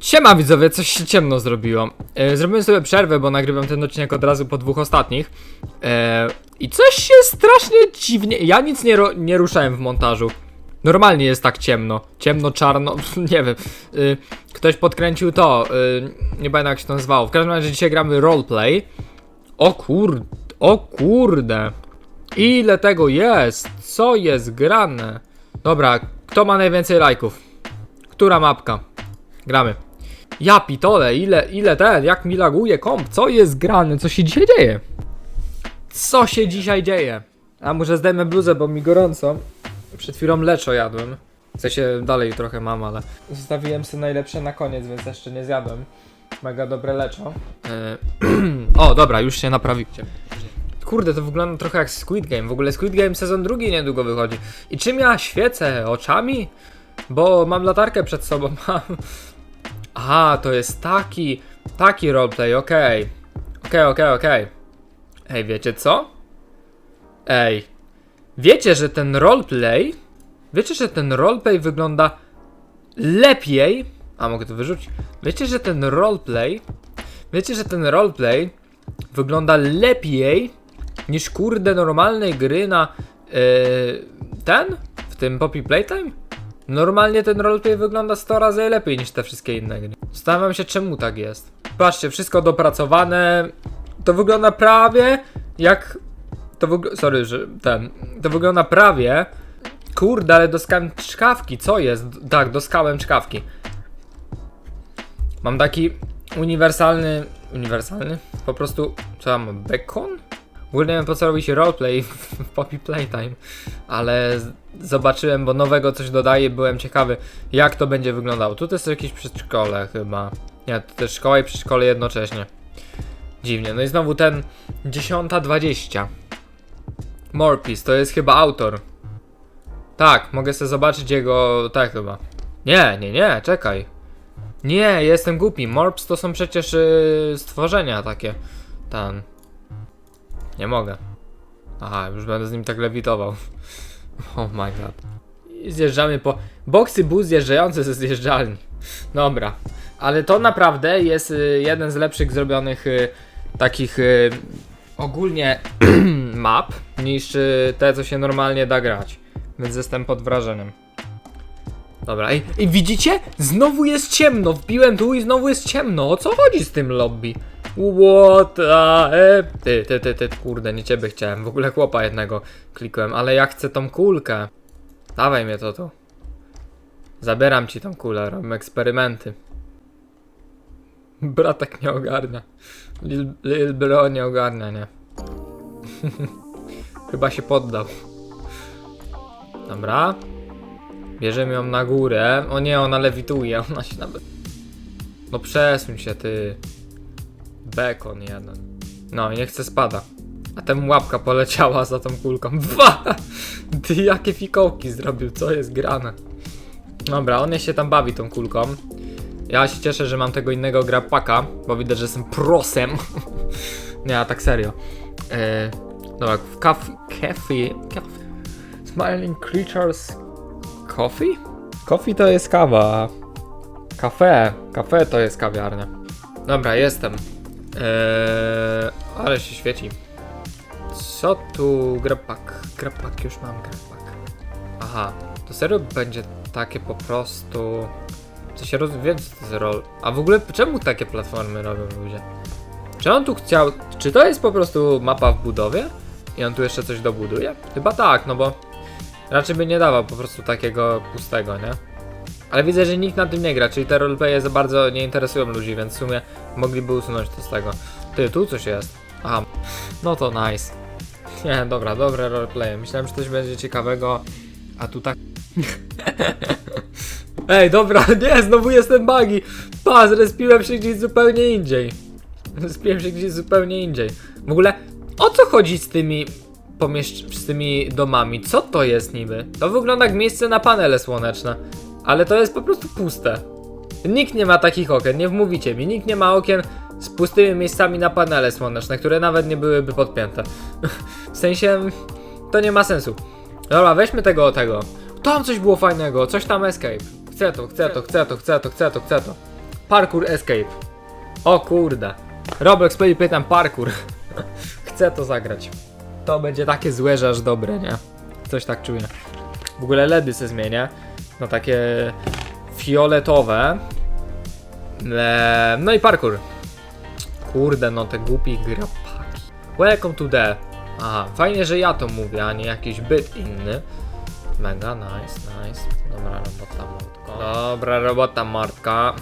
Siema widzowie, coś się ciemno zrobiło. E, zrobiłem sobie przerwę, bo nagrywam ten odcinek od razu po dwóch ostatnich. E, I coś się strasznie dziwnie. Ja nic nie, nie ruszałem w montażu. Normalnie jest tak ciemno. Ciemno, czarno, nie wiem. Y, ktoś podkręcił to. Y, nie pamiętam jak się to nazywało. W każdym razie dzisiaj gramy roleplay. O kurde, o kurde. Ile tego jest? Co jest grane? Dobra, kto ma najwięcej lajków? Która mapka? Gramy. Ja pitole, ile, ile ten, jak mi laguje komp, co jest grane, co się dzisiaj dzieje? Co się dzisiaj dzieje? A może zdejmę bluzę, bo mi gorąco. Przed chwilą leczo jadłem. W sensie dalej trochę mam, ale zostawiłem sobie najlepsze na koniec, więc jeszcze nie zjadłem. Mega dobre leczo. E, o, dobra, już się naprawicie. Kurde, to wygląda trochę jak Squid Game. W ogóle Squid Game sezon drugi niedługo wychodzi. I czym ja świecę? Oczami? Bo mam latarkę przed sobą. Mam. Aha, to jest taki, taki roleplay, okej. Okej, okej, okej. Ej, wiecie co? Ej. Wiecie, że ten roleplay. Wiecie, że ten roleplay wygląda lepiej. A mogę to wyrzucić? Wiecie, że ten roleplay. Wiecie, że ten roleplay wygląda lepiej niż kurde normalnej gry na yy, ten? W tym Poppy Playtime? Normalnie ten roleplay wygląda 100 razy lepiej niż te wszystkie inne gry. Zastanawiam się czemu tak jest. Patrzcie, wszystko dopracowane. To wygląda prawie jak... To wygląda... Sorry, że ten... To wygląda prawie... Kurde, ale doskałem czkawki, co jest? Tak, doskałem czkawki. Mam taki uniwersalny... Uniwersalny? Po prostu... Co mam? W ogóle nie wiem po co robić roleplay w Poppy Playtime, ale zobaczyłem, bo nowego coś dodaje, byłem ciekawy jak to będzie wyglądało. Tu to jakieś przedszkole chyba. Nie, to też szkoła i przedszkole jednocześnie. Dziwnie. No i znowu ten 10.20. Morpis, to jest chyba autor. Tak, mogę sobie zobaczyć jego... tak chyba. Nie, nie, nie, czekaj. Nie, jestem głupi. Morps to są przecież yy, stworzenia takie. Ten. Nie mogę. Aha, już będę z nim tak lewitował. Oh my god. Zjeżdżamy po. Boksy bus zjeżdżający ze zjeżdżalni. Dobra. Ale to naprawdę jest y, jeden z lepszych zrobionych y, takich y, ogólnie map niż te, co się normalnie da grać. Więc jestem pod wrażeniem. Dobra, i, i widzicie? Znowu jest ciemno. Wbiłem tu i znowu jest ciemno. O co chodzi z tym lobby? What e... Ty, ty, ty, ty, kurde, nie ciebie chciałem. W ogóle chłopa jednego klikłem, ale ja chcę tą kulkę. Dawaj mnie to tu. Zabieram ci tą kulę, robimy eksperymenty. Bratek nie ogarnia. Lil, Lil Bro nie ogarnia, nie. Chyba się poddał. Dobra. Bierzemy ją na górę. O nie, ona lewituje, ona się nawet... No przesuń się, ty. Bekon jeden. No i nie chce spada. A temu łapka poleciała za tą kulką. Dwa! Ty jakie fikołki zrobił, co jest grane? Dobra, on się tam bawi tą kulką. Ja się cieszę, że mam tego innego grapaka, bo widać, że jestem prosem. nie, a tak serio. E, dobra, coffee, coffee. Smiling Creatures Coffee? Coffee to jest kawa. Kafe, kafe to jest kawiarnia. Dobra, jestem. Eee, ale się świeci. Co tu? Grapak. Grapak, już mam grapak. Aha, to serio będzie takie po prostu. Co się rozwija, co to jest rol. A w ogóle czemu takie platformy robią ludzie? Czy on tu chciał. Czy to jest po prostu mapa w budowie? I on tu jeszcze coś dobuduje? Chyba tak, no bo raczej by nie dawał po prostu takiego pustego, nie? Ale widzę, że nikt na tym nie gra, czyli te roleplaye za bardzo nie interesują ludzi, więc w sumie mogliby usunąć to z tego. Ty, tu coś jest. Aha, no to nice. Nie, dobra, dobre roleplaye. Myślałem, że coś będzie ciekawego, a tu tak... Ej, dobra, nie, znowu jestem bugi. Pa, zrespiłem się gdzieś zupełnie indziej. Zrespiłem się gdzieś zupełnie indziej. W ogóle, o co chodzi z tymi pomieszcz... z tymi domami? Co to jest niby? To wygląda jak miejsce na panele słoneczne. Ale to jest po prostu puste. Nikt nie ma takich okien, nie wmówicie mi. Nikt nie ma okien z pustymi miejscami na panele słoneczne, które nawet nie byłyby podpięte. w sensie, to nie ma sensu. Dobra, weźmy tego, tego. Tam coś było fajnego, coś tam escape. Chcę to, chcę to, chcę to, chcę to, chcę to, chcę to. Parkour Escape. O kurde. Roblox Play pytam parkour. Chcę to zagrać. To będzie takie złe, że aż dobre, nie? Coś tak czuję. W ogóle LEDy se zmienię. No takie fioletowe. Eee, no i parkour. Kurde, no te głupi grapaki. Welcome to the. Aha, fajnie, że ja to mówię, a nie jakiś byt inny. Mega, nice, nice. Dobra robota, Mordko. Dobra robota, Martka.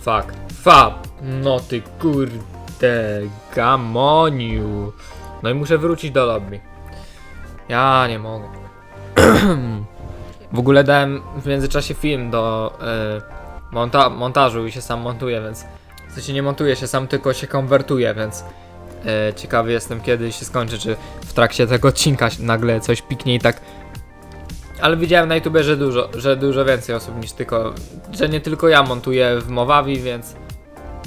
Fuck. Fab. No ty kurde, gamoniu. No i muszę wrócić do lobby. Ja nie mogę. w ogóle dałem w międzyczasie film do y, monta montażu i się sam montuje, więc w sensie nie montuje się sam, tylko się konwertuje, więc y, ciekawy jestem kiedy się skończy, czy w trakcie tego odcinka nagle coś piknie i tak ale widziałem na YouTubie, że dużo, że dużo więcej osób niż tylko, że nie tylko ja montuję w Mowawi, więc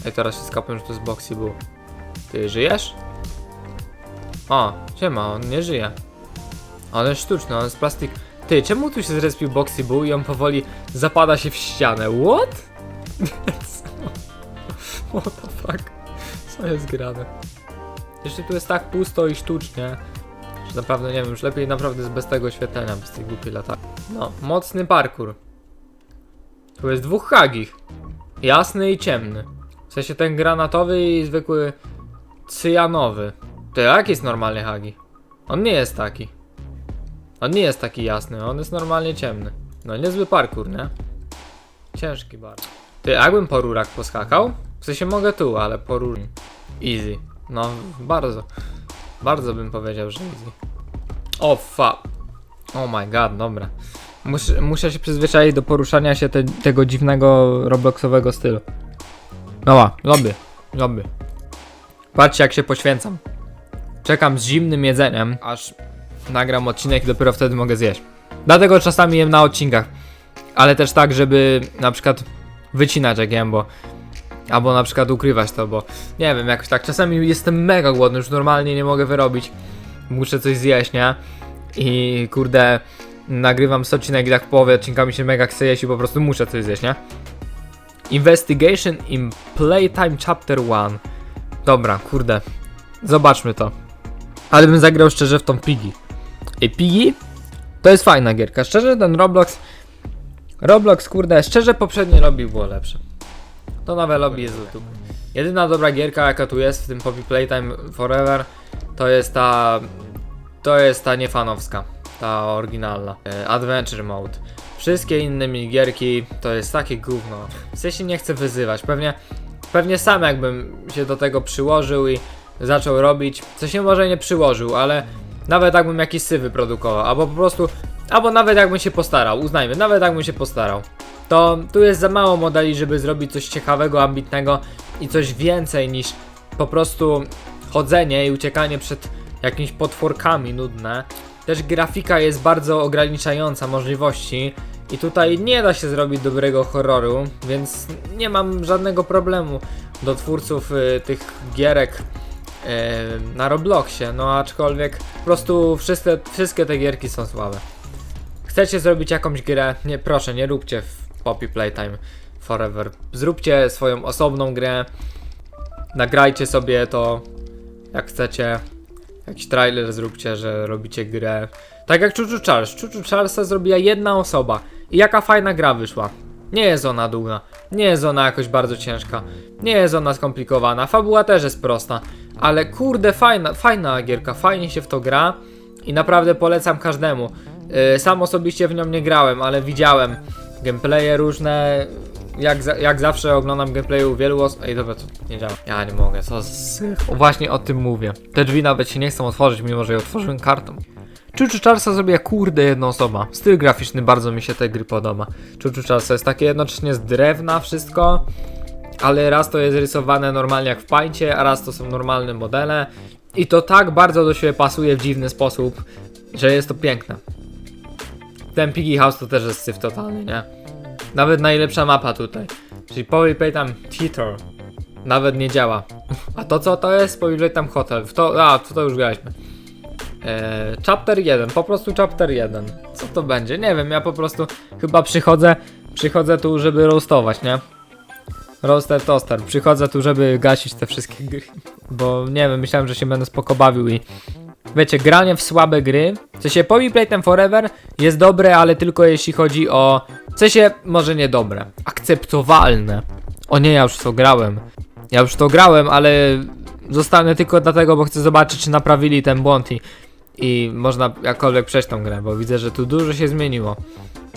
Ej, teraz się skapłem, że to jest Boxy Boo. Ty żyjesz? O, siema, on nie żyje. On jest sztuczny, on jest plastik. Ty, czemu tu się zrespił Boxy Boo i on powoli zapada się w ścianę? What? What the fuck? Co jest grane? Jeszcze tu jest tak pusto i sztucznie, że naprawdę nie wiem, już lepiej naprawdę bez tego oświetlenia, bez tej głupiej latarki. No, mocny parkour. Tu jest dwóch hagich. Jasny i ciemny. W sensie ten granatowy i zwykły cyjanowy. To jak jest normalny hagi? On nie jest taki. On nie jest taki jasny, on jest normalnie ciemny. No niezły parkour, nie? Ciężki bardzo. Ty, jakbym po rurach poskakał? W sensie mogę tu, ale po rur... Easy. No, bardzo. Bardzo bym powiedział, że easy. O, fa... Oh my god, dobra. Muszę, muszę się przyzwyczaić do poruszania się te, tego dziwnego robloxowego stylu. Dobra, lobby, lobby. Patrzcie jak się poświęcam. Czekam z zimnym jedzeniem, aż nagram odcinek i dopiero wtedy mogę zjeść. Dlatego czasami jem na odcinkach. Ale też tak, żeby na przykład wycinać jak jem, bo... Albo na przykład ukrywać to, bo nie wiem, jakoś tak. Czasami jestem mega głodny, już normalnie nie mogę wyrobić. Muszę coś zjeść, nie? I kurde, nagrywam odcinek i tak w połowie odcinka mi się mega chce jeść i po prostu muszę coś zjeść, nie? Investigation in Playtime Chapter 1. Dobra, kurde. Zobaczmy to. Ale bym zagrał szczerze w tą Piggy. I Piggy to jest fajna gierka. Szczerze ten Roblox. Roblox, kurde, szczerze poprzednie lobby było lepsze. To nowe lobby jest YouTube. Jedyna dobra gierka jaka tu jest w tym Poppy Playtime Forever to jest ta. To jest ta niefanowska. Ta oryginalna. e, Adventure Mode. Wszystkie inne minigierki to jest takie gówno. W sensie nie chcę wyzywać. Pewnie, pewnie sam jakbym się do tego przyłożył i zaczął robić. Co się może nie przyłożył, ale nawet jakbym jakiś syf wyprodukował, albo po prostu, albo nawet jakbym się postarał, uznajmy, nawet jakbym się postarał. To tu jest za mało modeli, żeby zrobić coś ciekawego, ambitnego i coś więcej niż po prostu chodzenie i uciekanie przed jakimiś potworkami nudne. Też grafika jest bardzo ograniczająca możliwości i tutaj nie da się zrobić dobrego horroru, więc nie mam żadnego problemu do twórców y, tych gierek na Robloxie, no aczkolwiek po prostu wszystkie, wszystkie te gierki są słabe. Chcecie zrobić jakąś grę? Nie, proszę, nie róbcie w Poppy Playtime Forever. Zróbcie swoją osobną grę, nagrajcie sobie to jak chcecie. Jakiś trailer zróbcie, że robicie grę. Tak jak Chuchu Charles. Chuchu Charlesa zrobiła jedna osoba. I jaka fajna gra wyszła. Nie jest ona długa. Nie jest ona jakoś bardzo ciężka. Nie jest ona skomplikowana. Fabuła też jest prosta. Ale kurde, fajna, fajna gierka. Fajnie się w to gra. I naprawdę polecam każdemu. Yy, sam osobiście w nią nie grałem, ale widziałem gameplaye różne. Jak, jak zawsze oglądam gameplayu wielu osób. Ej, dobra, to nie działa. Ja nie mogę, co z... Właśnie o tym mówię. Te drzwi nawet się nie chcą otworzyć, mimo że je otworzyłem kartą. Chuchu Charlesa zrobiła kurde jedna osoba. Styl graficzny bardzo mi się tej gry podoba. Chuchu Charlesa jest takie jednocześnie z drewna wszystko, ale raz to jest rysowane normalnie jak w pańcie, a raz to są normalne modele. I to tak bardzo do siebie pasuje w dziwny sposób, że jest to piękne. Ten Piggy House to też jest syf totalny, nie? Nawet najlepsza mapa tutaj. Czyli Poppy Playtime Theater. Nawet nie działa. A to co to jest? Poppy Playtime Hotel. W to, a, to, to już graliśmy. Eee, chapter 1, po prostu chapter 1. Co to będzie? Nie wiem, ja po prostu chyba przychodzę, przychodzę tu, żeby roastować, nie? Roaster Toaster. Przychodzę tu, żeby gasić te wszystkie gry. Bo nie wiem, myślałem, że się będę spoko bawił i... Wiecie, granie w słabe gry, w sensie Poppy Playtime Forever jest dobre, ale tylko jeśli chodzi o... W sensie, może nie dobre, akceptowalne. O nie, ja już to grałem. Ja już to grałem, ale zostanę tylko dlatego, bo chcę zobaczyć, czy naprawili ten błąd i, i można jakkolwiek przejść tą grę, bo widzę, że tu dużo się zmieniło.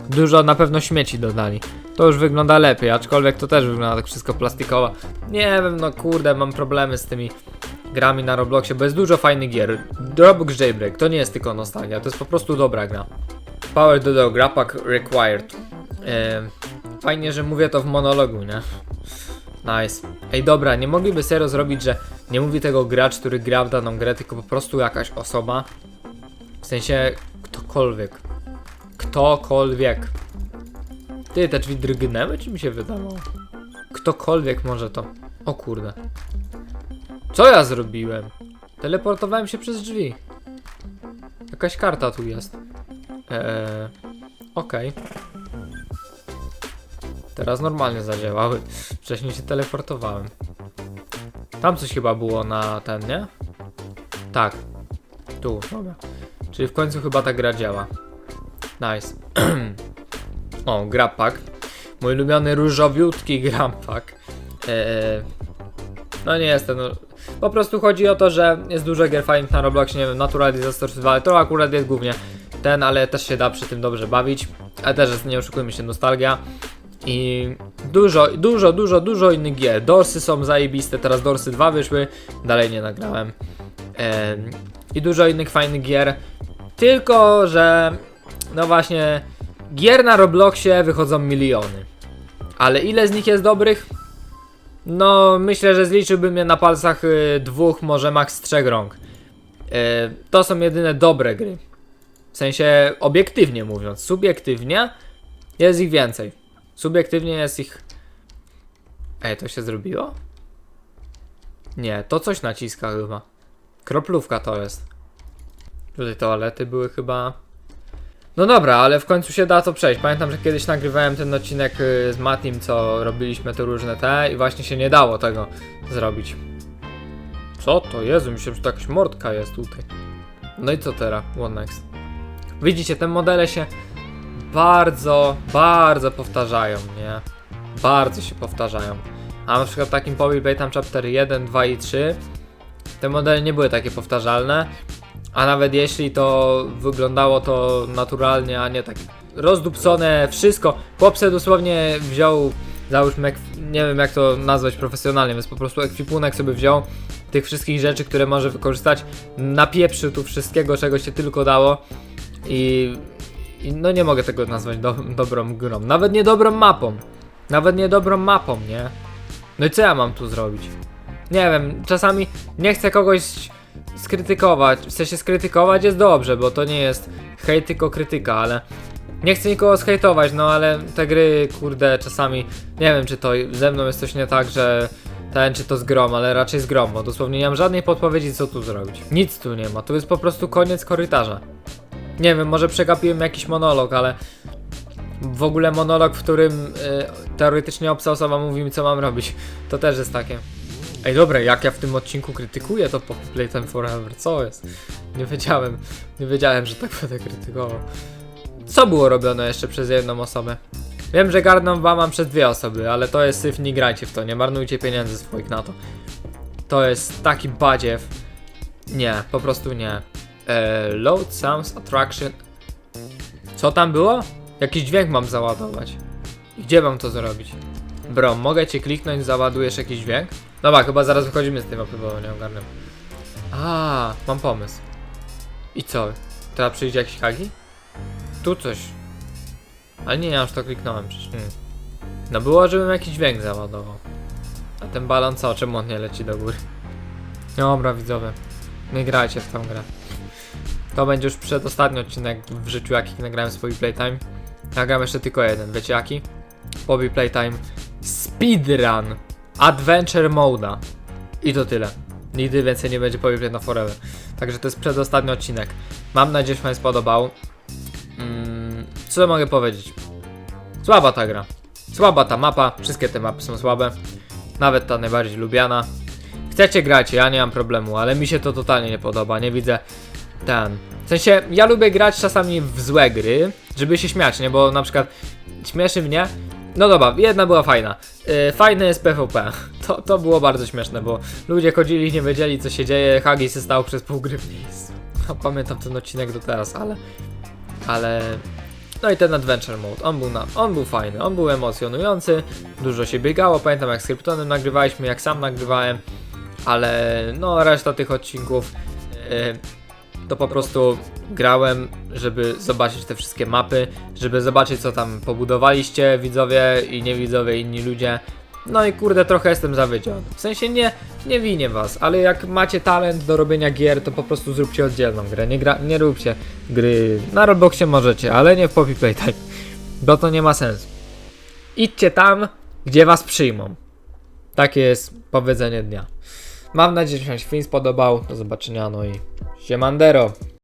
Dużo na pewno śmieci dodali. To już wygląda lepiej, aczkolwiek to też wygląda tak wszystko plastikowo. Nie wiem, no kurde, mam problemy z tymi grami na Robloxie, bo jest dużo fajnych gier. Roblox Jailbreak to nie jest tylko nostalgia, to jest po prostu dobra gra. Power do the Grappack Required. Fajnie, że mówię to w monologu, nie? Nice. Ej, dobra, nie mogliby serio zrobić, że nie mówi tego gracz, który gra w daną grę, tylko po prostu jakaś osoba. W sensie ktokolwiek. Ktokolwiek. Ty, te drzwi drgnęły, czy mi się wydawało? Ktokolwiek może to. O kurde. Co ja zrobiłem? Teleportowałem się przez drzwi. Jakaś karta tu jest. Eee, okej. Teraz normalnie zadziałały. Wcześniej się teleportowałem. Tam coś chyba było na ten, nie? Tak. Tu, dobra. Czyli w końcu chyba ta gra działa. Nice. o, grapak. Mój ulubiony różowiutki grapak. Eee, no nie jest ten. Po prostu chodzi o to, że jest dużo gier fajnych na Robloxie, nie wiem, Natural Disaster Survival, to akurat jest głównie ten, ale też się da przy tym dobrze bawić. Ale też jest, nie oszukujmy się, nostalgia. I dużo, dużo, dużo, dużo innych gier. Dorsy są zajebiste, teraz Dorsy 2 wyszły, dalej nie nagrałem. Em, I dużo innych fajnych gier. Tylko, że no właśnie, gier na Robloxie wychodzą miliony. Ale ile z nich jest dobrych? No, myślę, że zliczyłbym je na palcach y, dwóch, może maks trzech rąk. Y, to są jedyne dobre gry. W sensie, obiektywnie mówiąc, subiektywnie jest ich więcej. Subiektywnie jest ich. Ej, to się zrobiło? Nie, to coś naciska chyba. Kroplówka to jest. Tutaj toalety były chyba. No dobra, ale w końcu się da to przejść. Pamiętam, że kiedyś nagrywałem ten odcinek y, z Matim, co robiliśmy te różne te i właśnie się nie dało tego zrobić. Co to? Jezu, myślałem, że to jakaś mordka jest tutaj. No i co teraz? One next. Widzicie, te modele się bardzo, bardzo powtarzają, nie? Bardzo się powtarzają. A na przykład takim Poppy Playtime Chapter 1, 2 i 3 te modele nie były takie powtarzalne, a nawet jeśli to wyglądało to naturalnie, a nie tak rozdupcone wszystko. Chłopce dosłownie wziął, załóżmy, nie wiem jak to nazwać profesjonalnie, więc po prostu ekwipunek sobie wziął tych wszystkich rzeczy, które może wykorzystać, napieprzył tu wszystkiego, czego się tylko dało i, i no nie mogę tego nazwać do, dobrą grą, nawet nie dobrą mapą, nawet nie dobrą mapą, nie? No i co ja mam tu zrobić? Nie wiem, czasami nie chcę kogoś skrytykować. W sensie skrytykować jest dobrze, bo to nie jest hejt, tylko krytyka, ale nie chcę nikogo zhejtować, no ale te gry, kurde, czasami nie wiem, czy to ze mną jest coś nie tak, że ten, czy to z grom, ale raczej z grom, bo dosłownie nie mam żadnej podpowiedzi, co tu zrobić. Nic tu nie ma, tu jest po prostu koniec korytarza. Nie wiem, może przegapiłem jakiś monolog, ale w ogóle monolog, w którym y, teoretycznie obca osoba mówi mi, co mam robić. To też jest takie. Ej, dobra, jak ja w tym odcinku krytykuję to po Playtime Forever, co jest? Nie wiedziałem, nie wiedziałem, że tak będę krytykował. Co było robione jeszcze przez jedną osobę? Wiem, że Garden wam mam przez dwie osoby, ale to jest syf, nie grajcie w to, nie marnujcie pieniędzy swoich na to. To jest taki badziew. Nie, po prostu nie. E, load sounds attraction. Co tam było? Jakiś dźwięk mam załadować. Gdzie mam to zrobić? Bro, mogę cię kliknąć, załadujesz jakiś dźwięk? Dobra, chyba zaraz wychodzimy z tej mapy, bo nie ogarnę. A, mam pomysł. I co? Trzeba przyjść jakiś hagi? Tu coś. Ale nie, ja już to kliknąłem przecież. Hmm. No było, żebym jakiś dźwięk załadował. A ten balon co? Czemu on nie leci do góry? Dobra, widzowie. Nie grajcie w tą grę. To będzie już przedostatni odcinek w życiu, jaki nagrałem swój playtime. Nagram jeszcze tylko jeden, wiecie jaki? Bobby Playtime Speedrun Adventure Moda. I to tyle. Nigdy więcej nie będzie Bobby Playtime Forever. Także to jest przedostatni odcinek. Mam nadzieję, że Wam się spodobał. Mm, co mogę powiedzieć? Słaba ta gra. Słaba ta mapa, wszystkie te mapy są słabe. Nawet ta najbardziej lubiana. Chcecie grać, ja nie mam problemu, ale mi się to totalnie nie podoba, nie widzę ten. W sensie, ja lubię grać czasami w złe gry, żeby się śmiać, nie? Bo na przykład śmieszy mnie. No dobra, jedna była fajna. Yy, fajne jest PvP. To, to było bardzo śmieszne, bo ludzie chodzili, nie wiedzieli co się dzieje. Hagi się stał przez pół gry w. No, pamiętam ten odcinek do teraz, ale. Ale. No i ten Adventure Mode, on był, na, on był fajny, on był emocjonujący, dużo się biegało, pamiętam jak z Kryptonem nagrywaliśmy, jak sam nagrywałem, ale no reszta tych odcinków yy, to po prostu grałem, żeby zobaczyć te wszystkie mapy, żeby zobaczyć co tam pobudowaliście widzowie i nie widzowie, inni ludzie. No i kurde, trochę jestem zawiedziony. W sensie nie, nie winię was, ale jak macie talent do robienia gier, to po prostu zróbcie oddzielną grę. Nie, gra, nie róbcie gry na Robloxie możecie, ale nie w Poppy Playtime, bo to nie ma sensu. Idźcie tam, gdzie was przyjmą. Takie jest powiedzenie dnia. Mam nadzieję, że się film spodobał. Do zobaczenia, no i siemandero.